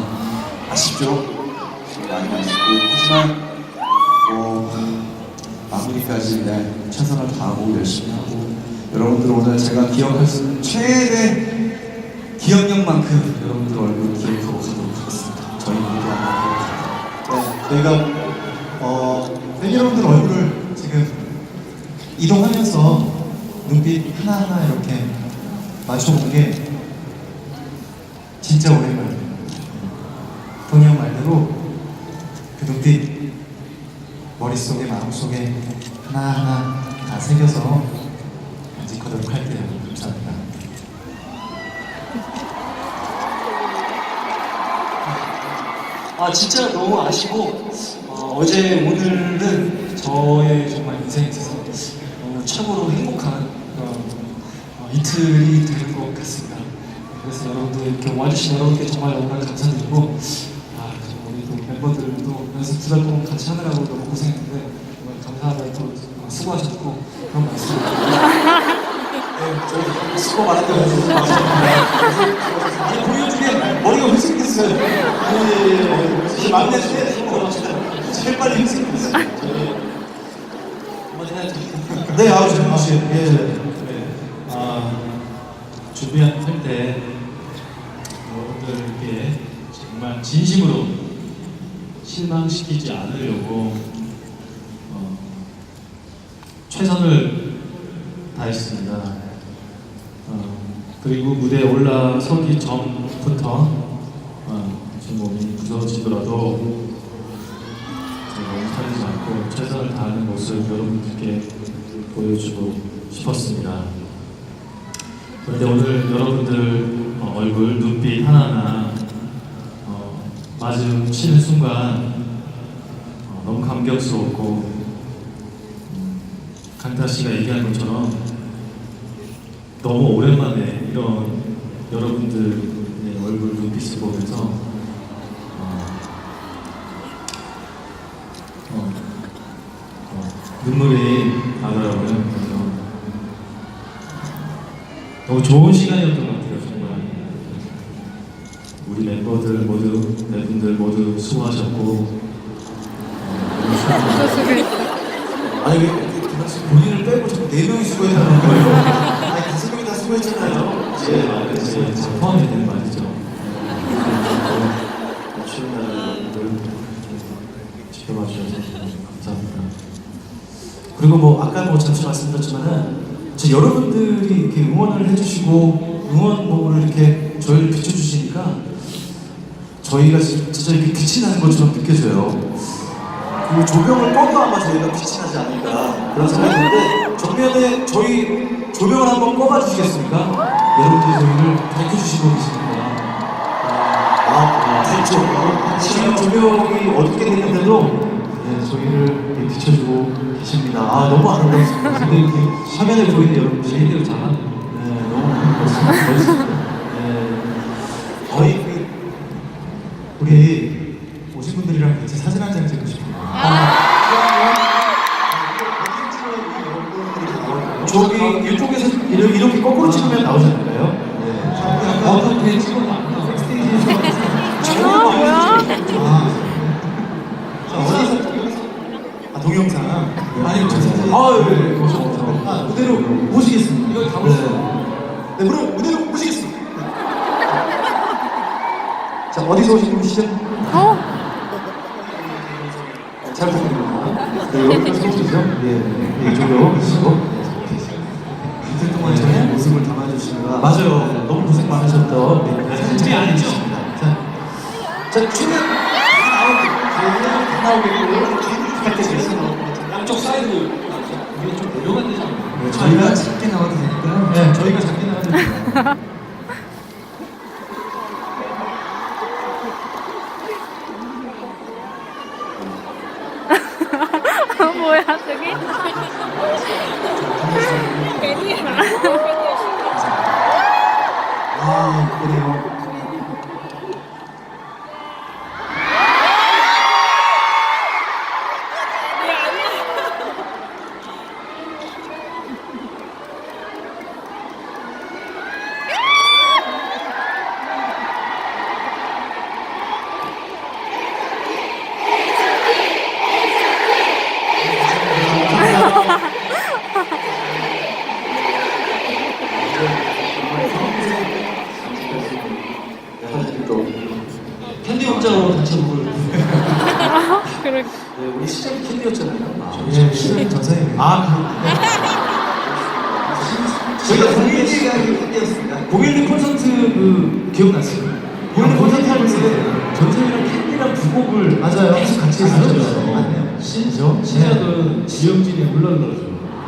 많이 아쉽죠. 많이 아쉽고 하지만 뭐 마무리까지 네, 최선을 다하고 열심히 하고 여러분들 오늘 제가 기억할 수 있는 최대 기억력만큼 여러분들 얼굴 기억하고 가도록 하겠습니다. 저희 모두 한번 네, 저희가 어, 팬 여러분들 얼굴을 지금 이동하면서 눈빛 하나하나 이렇게 맞춰본 게 진짜 오랜만이에요. 동이 형 말대로 그 눈빛 머릿속에 마음속에 하나하나 다 새겨서 간직하도록 할게요. 감사합니다. 아 진짜 너무 아쉬고 어, 제 오늘은 저의 정말 인생에 있어서 너무 최고로 행복한 어, 이틀이 될 것 같습니다. 그래서 여러분들 이렇게 와주신 여러분께 정말 정말 감사드리고 아 정말 우리 또 멤버들도 연습 두달 동안 같이 하느라고 너무 고생했는데 정말 감사하다고 또 수고하셨고 그런 말씀. 네, 수고 많았다고 아니 공연 중에 머리가 휘청했어요. 아니 막내 중에 제일 빨리 휘청했어요. 한번 해야죠. 네, 아우 씨. 예. 네. 아, 준비한 할때 여러분들께 정말 진심으로 실망시키지 않으려고 어, 최선을 다했습니다. 어, 그리고 무대에 올라서기 전부터 어, 제 몸이 무서워지더라도 제가 몸살리지 않고 최선을 다하는 모습 여러분들께 보여주고 싶었습니다. 그런데 오늘 여러분들 어, 얼굴, 눈빛 하나하나 어, 마주치는 순간 어, 너무 감격스럽고 음, 강타 씨가 얘기한 것처럼 너무 오랜만에 이런 여러분들의 얼굴, 눈빛을 보면서 어, 어, 어, 눈물이 나더라고요. 그래서 너무 좋은 시간이었던 것 같아요. 우리 멤버들 모두, 네 분들 모두 수고하셨고, 아니 왜 당시 본인을 빼고 자꾸 네 명이 수고했다는 거예요? 아니 다섯 명이 다 수고했잖아요. 제 말, 제, 제 포함이 되는 말이죠. 추운 날 여러분들 지켜봐 주셔서 감사합니다. 그리고 뭐 아까 뭐 잠시 말씀드렸지만은 저 여러분들이 이렇게 응원을 해주시고 응원곡을 이렇게 저희를 비춰주시니까 저희가 진짜 이렇게 빛이 나는 것처럼 느껴져요. 그 조명을 꺼도 아마 저희가 빛이 나지 않을까 그런 생각이 드는데 정면에 저희 조명을 한번 꺼봐 주시겠습니까? 여러분들이 저희를 밝혀주시고 계십니다. 아, 밝죠. 지금 조명이 어둡게 됐는데도 네, 저희를 비춰주고 계십니다. 아, 너무 아름다웠습니다. 근데 이렇게 화면에 보이는 여러분들이 제대로 잘하네. 네, 너무. 멋있습니다. 네, 저희 그, 우리 오신 분들이랑 같이 사진 한 장 찍고 싶어요. 저기 이렇게, 이렇게 거꾸로 찍으면 나오지 않을까요? 네. 찍어도 안 나와. 아, 뭐야? 아, 자, 어디서? 아, 동영상. 아니요, 저 사진. 아, 네, 네. 아, 무대로 모시겠습니다. 이걸 다 네. 네, 그럼 무대로 모시겠습니다. 자, 어디서 오신 분이시죠? 잘 부탁드립니다. 네, 여기까지 오시죠? 예, 네, 이쪽으로 오시고. 이틀 동안 저희 모습을 담아주시느라 맞아요. 너무 고생 많으셨던 네, 사진이 아니죠? 자, 자, 춤은 다 나오고, 다 나오겠고, 할때 있어요. 양쪽 사이드 위에 좀 않나요? 네, 저희가 작게 나와도 되니까요. 네, 저희가 작게 나와도 돼요. 뭐야 저기? 아, 그래요. 캔디 공장으로 단체곡을 그러게. 네, 우리 시작이 캔디였잖아요. 아, 예, 시작이 전사님이에요. 아 그렇군요. 저희가 공일리가 캔디였습니다. 공일리 콘서트 그 기억나세요? 공일리 콘서트 하면서 전사님이랑 캔디랑 두 곡을 맞아요. 계속 같이. 했었죠. 맞네요. 그죠? 시작은 지영진의 물러들어줘.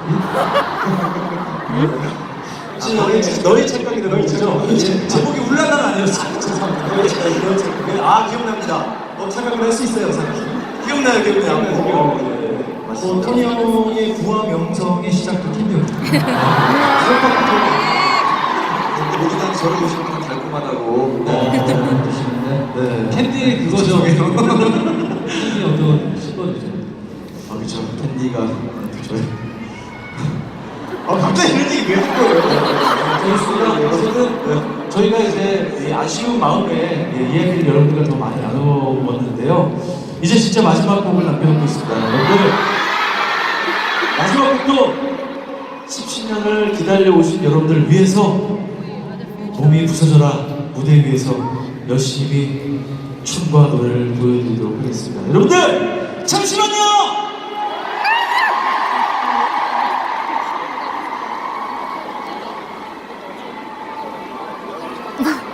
너희 너희 착각이다 너희 착각. 제목이 울라라가 아니었어요. 죄송합니다. 너희 착각 너희 착각. 아 기억납니다. 어 착각을 할 수 있어요, 사실. 기억나요, 기억나요. 어, 어, 토니 형의 부하 명성의 시작도 캔디였죠. 모두 다 저를 보시면 달콤하다고. 드시는데. 네. 캔디의 그거죠. 캔디 어떤 시거리죠. 아 그쵸 캔디가 저희 아쉬운 마음에 예, 이야기를 여러분과 더 많이 나눠보았는데요. 이제 진짜 마지막 곡을 남겨놓고 있습니다. 여러분, 마지막 곡도 17년을 기다려오신 여러분들을 위해서 몸이 부서져라 무대 위에서 열심히 춤과 노래를 보여드리도록 하겠습니다. 여러분들, 잠시만요!